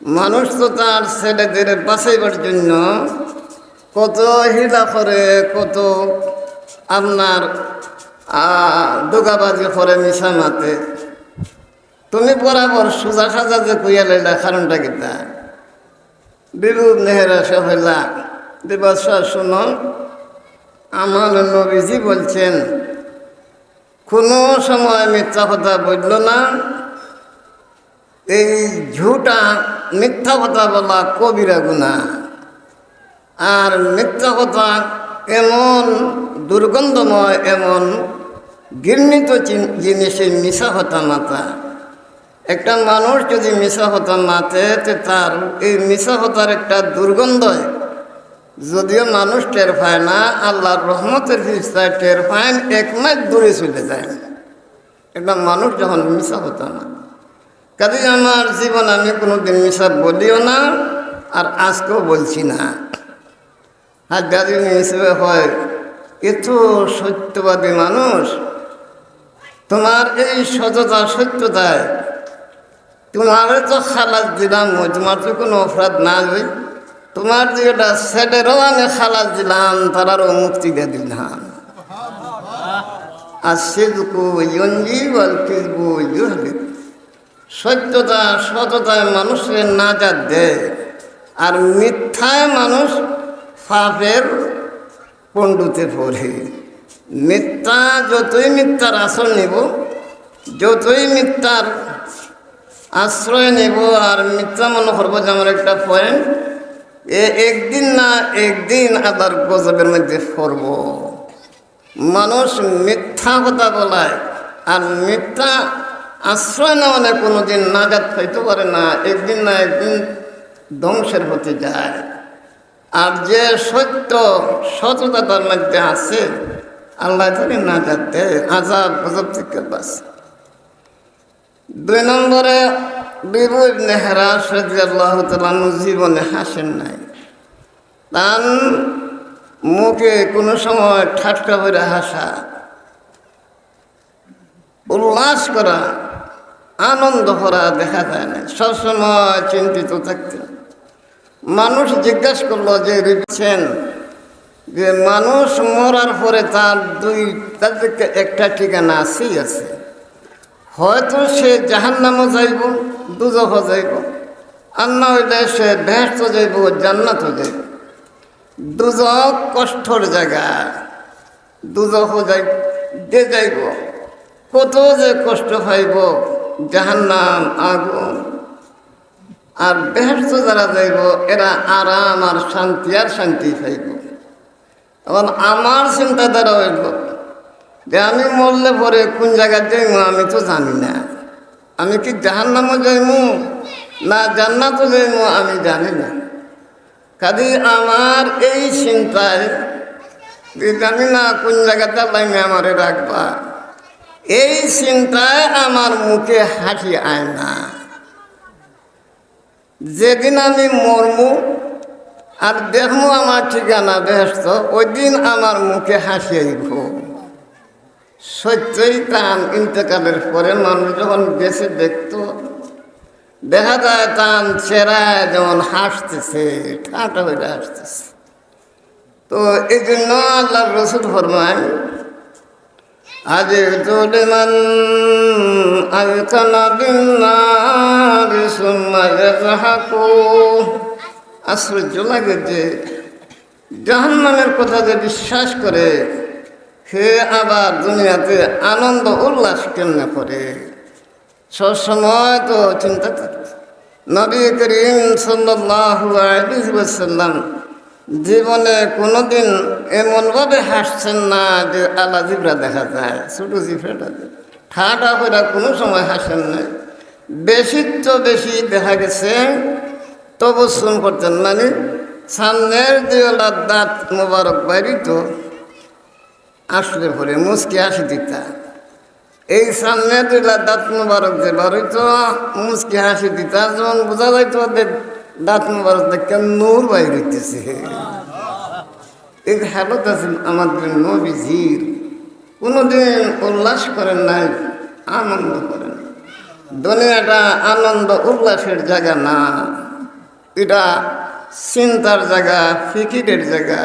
মানুষ তো তার ছেলেদের বাঁচাইবার জন্য কত হিলা করে, কত আপনার দোকাবাজি করে, মিশা মাতে তুমি বরাবর সোজা সাজা যে কুইয়া লাইলা, কারণটা কিতা বিরূপ নেহেরা সহেলা দিবসা শুনো, আমার নবীজি বলছেন, কোনো সময় মিথ্যা কথা বলল না এই ঝুটা মিথ্যা কথা বলা কবিরা গুণা। আর মিথ্যা কথা এমন দুর্গন্ধময়, এমন ঘৃণিত চিন- জিনিসে মিশা হতা মাতা। একটা মানুষ যদি মিশা হতা মাতে, তে তার এই মিশা হতার একটা দুর্গন্ধ যদিও মানুষ টের পায় না, আল্লাহর রহমতের ফিস্তায় টের পায় এক মাস দূরে চলে যায় একটা মানুষ যখন মিশা হতো না কাজে আমার জীবন আমি কোনোদিন মিশা বলিও না আর আজকেও বলছি না। আর যাদের হিসেবে হয় এত সত্যবাদী মানুষ তোমার এই সততা সত্যতায় তোমার তো খালাস দিলাম তোমার তো কোনো অপরাধ না হই তোমার যে এটা সেটেরও আমি খালাস দিলাম তারারও মুক্তি দিয়ে দিলাম। আর সিজকু ইয়ঞ্জি বল কিসবু ইউহলিক সত্যতা, সততায় মানুষের নাজাত দেয় আর মিথ্যায় মানুষ পাপের পণ্ডুতে পড়ে। মিথ্যা, যতই মিথ্যার আসর নেব, যতই মিথ্যার আশ্রয় নেব, আর মিথ্যা মনে করব যে আমার একটা পয়েন্ট এ একদিন না একদিন আবার গজবের মধ্যে পড়ব। মানুষ মিথ্যা কথা বলায়, আর মিথ্যা আশ্রয় না মানে কোনো কোনোদিন নাজাত পাইতে পারে না, একদিন না একদিন ধ্বংসের হতে যায়। আর যে সত্য সততা তার মধ্যে আছে, আল্লাহ তাকে না যাতে আজাব, গজব থেকে বাস দুই নম্বরে, বিবু ইবনে হেরাস রাদিয়াল্লাহু তাআলা জীবনে হাসেন নাই। তার মুখে কোনো সময় ঠাট্টা করে হাসা, উল্লাস করা আনন্দ করা দেখা যায় না। সবসময় চিন্তিত থাকতেন মানুষ জিজ্ঞাসা করল যে রিপছেন যে মানুষ মরার পরে তার দুই তাদের একটা ঠিকানা আছেই আছে। হয়তো সে জাহান্নামও যাইব দুজহ যাইব। আর না হইলে সে ব্যস্ত যাইব জান্নাত যাইব। দুজক কষ্টর জায়গা দুজহ যাই যে যাইব, কত যে কষ্ট পাইব জাহান্নাম, আগুন। আর বেহস্ত যারা যাইব, এরা আরাম আর শান্তি আর শান্তি পাইব। এখন আমার চিন্তাধারা হইব যে আমি মরলে পরে কোন জায়গায় যাইব আমি তো জানি না। আমি কি জাহান্নামও যাইব না জান্নাতও যাইব আমি জানি না। কাজে আমার এই চিন্তায় যে জানি না কোন জায়গাতে লাইনে আমারে রাখবা। এই চিন্তায় আমার মুখে হাসি আয় না। যেদিন আমি মরমু আর দেখমু আমার ঠিকানা ব্যস্ত ওই দিন আমার মুখে হাসি আইব। সত্যই তান ইন্তকালের পরে মানুষ যখন বেঁচে দেখত, দেখা যায় তান চেরায় যেমন হাসতেছে, ঠাটা হয়ে হাসতেছে। তো এই জন্য আল্লাহ রসুল ফরমায় আজ জলিমান আলকানা বিন্নার সুম্মায়াকু আশ্চর্য লাগে যে জাহান্নামের কথা যে বিশ্বাস করে, সে আবার দুনিয়াতে আনন্দ উল্লাস কেমনে করে? সবসময় তো চিন্তা করে নবী করিম সাল্লাল্লাহু আলাইহি ওয়াসাল্লাম জীবনে কোনোদিন এমনভাবে হাসছেন না যে আলা জিবরা দেখা যায়, ছোটো জিবরাটা ঠাটা করে কোনো সময় হাসেন না বেশি তো বেশি দেখা গেছে তবসুম করতেন মানে সামনের দুলা দাঁত মোবারক বাইরি তো আসলে পরে মুসকি হাসি দিতা। এই সামনে দুইলা দাঁত মোবারক যে বারোইতো মুসকি হাসি দিতা, যখন বোঝা যাইতো দাঁত মোবারক দেখে নূর বাইর হইতেছে? এই হালত আছে আমাদের নবীজির। কোনোদিন উল্লাস করেন নাই, আনন্দ করেন দুনিয়াটা আনন্দ, উল্লাসের জায়গা না। এটা চিন্তার জায়গা, ফিকিরের জায়গা।